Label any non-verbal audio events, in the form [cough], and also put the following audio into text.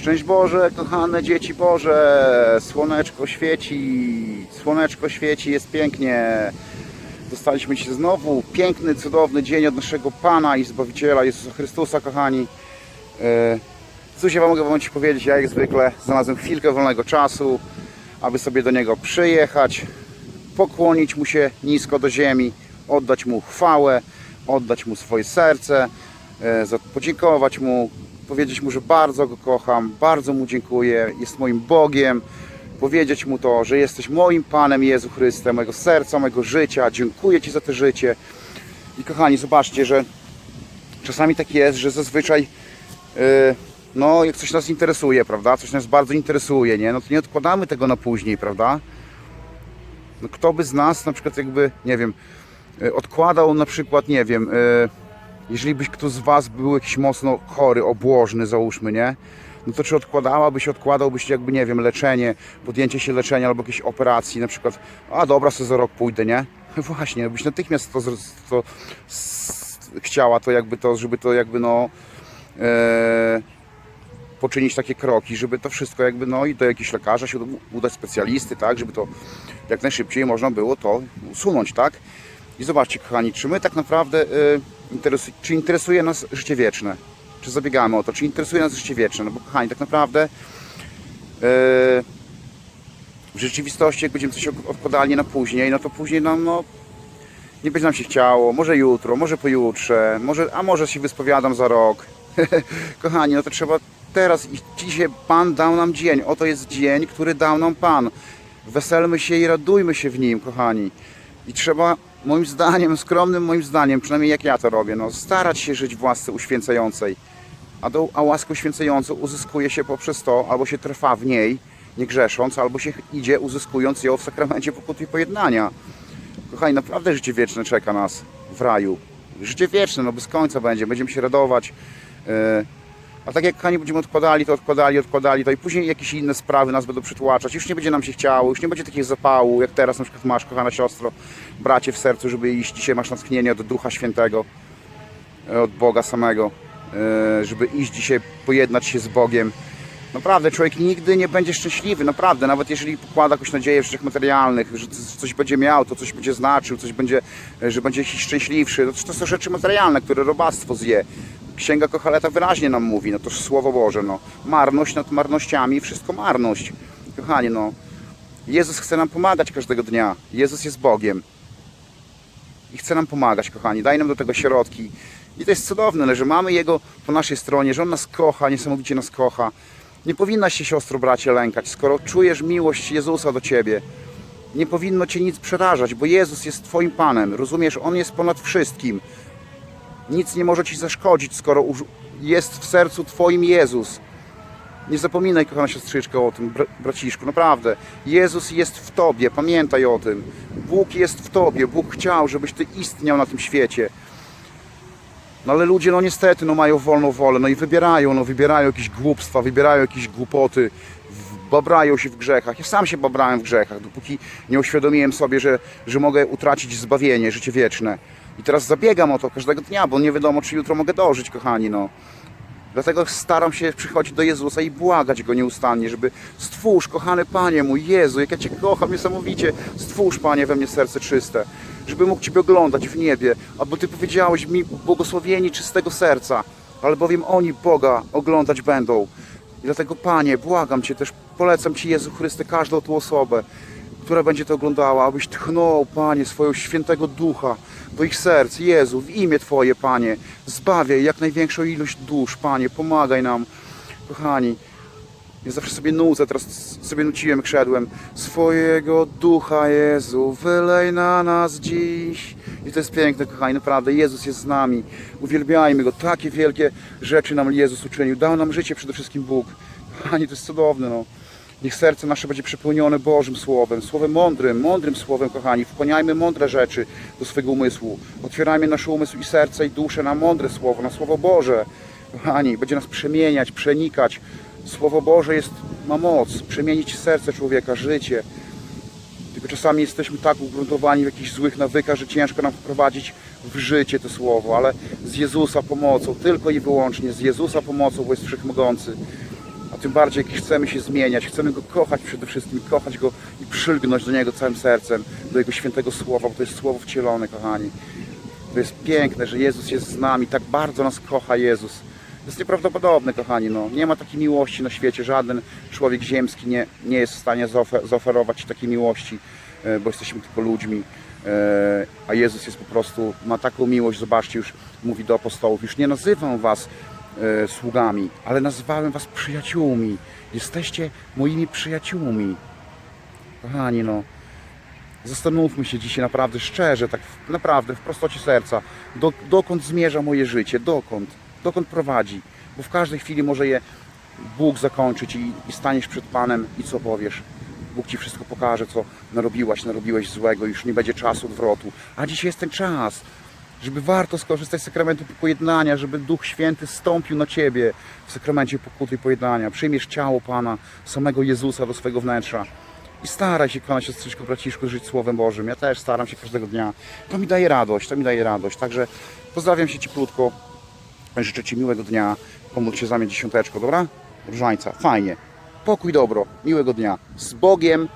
Szczęść Boże, kochane dzieci Boże! Słoneczko świeci, słoneczko świeci, jest pięknie. Dostaliśmy się znowu piękny, cudowny dzień od naszego Pana i Zbawiciela Jezusa Chrystusa, kochani. E, Cóż ja wam mogę wam ci powiedzieć, ja jak zwykle znalazłem chwilkę wolnego czasu, aby sobie do Niego przyjechać, pokłonić Mu się nisko do ziemi, oddać Mu chwałę, oddać Mu swoje serce, e, podziękować Mu, powiedzieć Mu, że bardzo Go kocham, bardzo Mu dziękuję, jest moim Bogiem, powiedzieć Mu to, że jesteś moim Panem Jezu Chrystem, mojego serca, mojego życia, dziękuję Ci za to życie. I kochani, zobaczcie, że czasami tak jest, że zazwyczaj yy, no jak coś nas interesuje, prawda, coś nas bardzo interesuje, nie, no to nie odkładamy tego na później, prawda. No kto by z nas na przykład jakby, nie wiem, yy, odkładał na przykład, nie wiem, yy, jeżeli byś kto z Was był jakiś mocno chory, obłożny, załóżmy, nie? No to czy odkładałabyś, odkładałbyś jakby, nie wiem, leczenie, podjęcie się leczenia albo jakiejś operacji, na przykład, a dobra, sobie za rok pójdę, nie? [laughs] Właśnie, byś natychmiast to, to chciała to jakby to, żeby to jakby no e, poczynić takie kroki, żeby to wszystko jakby no i do jakiegoś lekarza się udać specjalisty, tak, żeby to jak najszybciej można było to usunąć, tak? I zobaczcie, kochani, czy my tak naprawdę, y, interesu, czy interesuje nas życie wieczne? Czy zabiegamy o to? Czy interesuje nas życie wieczne? No bo, kochani, tak naprawdę y, w rzeczywistości, jak będziemy coś od- odkładali na później, no to później nam, no, nie będzie nam się chciało, może jutro, może pojutrze, może, a może się wyspowiadam za rok. [laughs] Kochani, no to trzeba teraz iść. Dzisiaj Pan dał nam dzień. Oto jest dzień, który dał nam Pan. Weselmy się i radujmy się w nim, kochani. I trzeba, moim zdaniem, skromnym moim zdaniem, przynajmniej jak ja to robię, no, starać się żyć w łasce uświęcającej. A, do, a łaskę uświęcającą uzyskuje się poprzez to, albo się trwa w niej, nie grzesząc, albo się idzie, uzyskując ją w sakramencie pokuty i pojednania. Kochani, naprawdę życie wieczne czeka nas w raju. Życie wieczne, no bez końca będzie, będziemy się radować. Yy, A tak jak kochani będziemy odkładali, to odkładali, odkładali, to i później jakieś inne sprawy nas będą przytłaczać. Już nie będzie nam się chciało, już nie będzie takiego zapału, jak teraz na przykład masz, kochana siostro, bracie w sercu, żeby iść. Dzisiaj masz natchnienie od Ducha Świętego, e, od Boga samego, e, żeby iść dzisiaj, pojednać się z Bogiem. Naprawdę, człowiek nigdy nie będzie szczęśliwy, naprawdę, nawet jeżeli pokłada jakąś nadzieję w rzeczach materialnych, że coś będzie miał, to coś będzie znaczył, coś będzie, e, że będzie jakiś szczęśliwszy, to, to są rzeczy materialne, które robactwo zje. Księga Kochaleta wyraźnie nam mówi, no to Słowo Boże, no. Marność nad marnościami, wszystko marność. Kochani, no. Jezus chce nam pomagać każdego dnia. Jezus jest Bogiem. I chce nam pomagać, kochani. Daj nam do tego środki. I to jest cudowne, że mamy Jego po naszej stronie, że On nas kocha, niesamowicie nas kocha. Nie powinnaś się, siostro, bracie, lękać, skoro czujesz miłość Jezusa do Ciebie. Nie powinno Cię nic przerażać, bo Jezus jest Twoim Panem. Rozumiesz? On jest ponad wszystkim. Nic nie może Ci zaszkodzić, skoro jest w sercu Twoim Jezus. Nie zapominaj, kochana siostrzyczko, o tym, bra- braciszku, naprawdę. Jezus jest w Tobie, pamiętaj o tym. Bóg jest w Tobie, Bóg chciał, żebyś Ty istniał na tym świecie. No ale ludzie, no niestety, no mają wolną wolę, no i wybierają, no wybierają jakieś głupstwa, wybierają jakieś głupoty, babrają się w grzechach. Ja sam się babrałem w grzechach, dopóki nie uświadomiłem sobie, że, że mogę utracić zbawienie, życie wieczne. I teraz zabiegam o to każdego dnia, bo nie wiadomo, czy jutro mogę dożyć, kochani, no. Dlatego staram się przychodzić do Jezusa i błagać Go nieustannie, żeby stwórz, kochany Panie mój Jezu, jak ja Cię kocham niesamowicie, stwórz, Panie, we mnie serce czyste, żeby mógł Ciebie oglądać w niebie, albo Ty powiedziałeś mi, błogosławieni czystego serca, albowiem oni Boga oglądać będą. I dlatego, Panie, błagam Cię też, polecam Ci, Jezu Chryste, każdą tą osobę, która będzie to oglądała, abyś tchnął, Panie, swojego świętego ducha do ich serc. Jezu, w imię Twoje, Panie, zbawiaj jak największą ilość dusz, Panie, pomagaj nam, kochani. Ja zawsze sobie nucę, teraz sobie nuciłem, jak szedłem. Swojego ducha, Jezu, wylej na nas dziś. I to jest piękne, kochani, naprawdę. Jezus jest z nami. Uwielbiajmy Go. Takie wielkie rzeczy nam Jezus uczynił. Dał nam życie przede wszystkim Bóg. Kochani, to jest cudowne, no. Niech serce nasze będzie przepełnione Bożym Słowem, Słowem mądrym, mądrym Słowem, kochani. Wchłaniajmy mądre rzeczy do swojego umysłu. Otwierajmy nasz umysł i serce i duszę na mądre Słowo, na Słowo Boże. Kochani, będzie nas przemieniać, przenikać. Słowo Boże jest, ma moc przemienić serce człowieka, życie. Tylko czasami jesteśmy tak ugruntowani w jakichś złych nawykach, że ciężko nam wprowadzić w życie to słowo, ale z Jezusa pomocą, tylko i wyłącznie z Jezusa pomocą, bo jest wszechmogący. Tym bardziej chcemy się zmieniać, chcemy Go kochać przede wszystkim, kochać Go i przylgnąć do Niego całym sercem, do Jego świętego słowa, bo to jest słowo wcielone, kochani. To jest piękne, że Jezus jest z nami, tak bardzo nas kocha Jezus. To jest nieprawdopodobne, kochani. No. Nie ma takiej miłości na świecie. Żaden człowiek ziemski nie, nie jest w stanie zaofer- zaoferować takiej miłości, e, bo jesteśmy tylko ludźmi. E, A Jezus jest po prostu, ma taką miłość, zobaczcie, już mówi do apostołów, już nie nazywam was e, sługami, ale nazwałem was przyjaciółmi. Jesteście moimi przyjaciółmi. Kochani, no. Zastanówmy się dzisiaj naprawdę szczerze, tak naprawdę w prostocie serca, do, dokąd zmierza moje życie, dokąd, dokąd prowadzi, bo w każdej chwili może je Bóg zakończyć i, i staniesz przed Panem i co powiesz? Bóg Ci wszystko pokaże, co narobiłaś, narobiłeś złego, już nie będzie czasu odwrotu. A dzisiaj jest ten czas, żeby warto skorzystać z sakramentu pojednania, żeby Duch Święty stąpił na Ciebie w sakramencie pokuty i pojednania. Przyjmiesz ciało Pana, samego Jezusa do swojego wnętrza. I staraj się, kochana siostrzyczko, braciszku, żyć Słowem Bożym. Ja też staram się każdego dnia. To mi daje radość, to mi daje radość. Także pozdrawiam się cieplutko. Życzę Ci miłego dnia. Pomódl się za mnie dziesiąteczko, dobra? Różańca, fajnie. Pokój, dobro, miłego dnia. Z Bogiem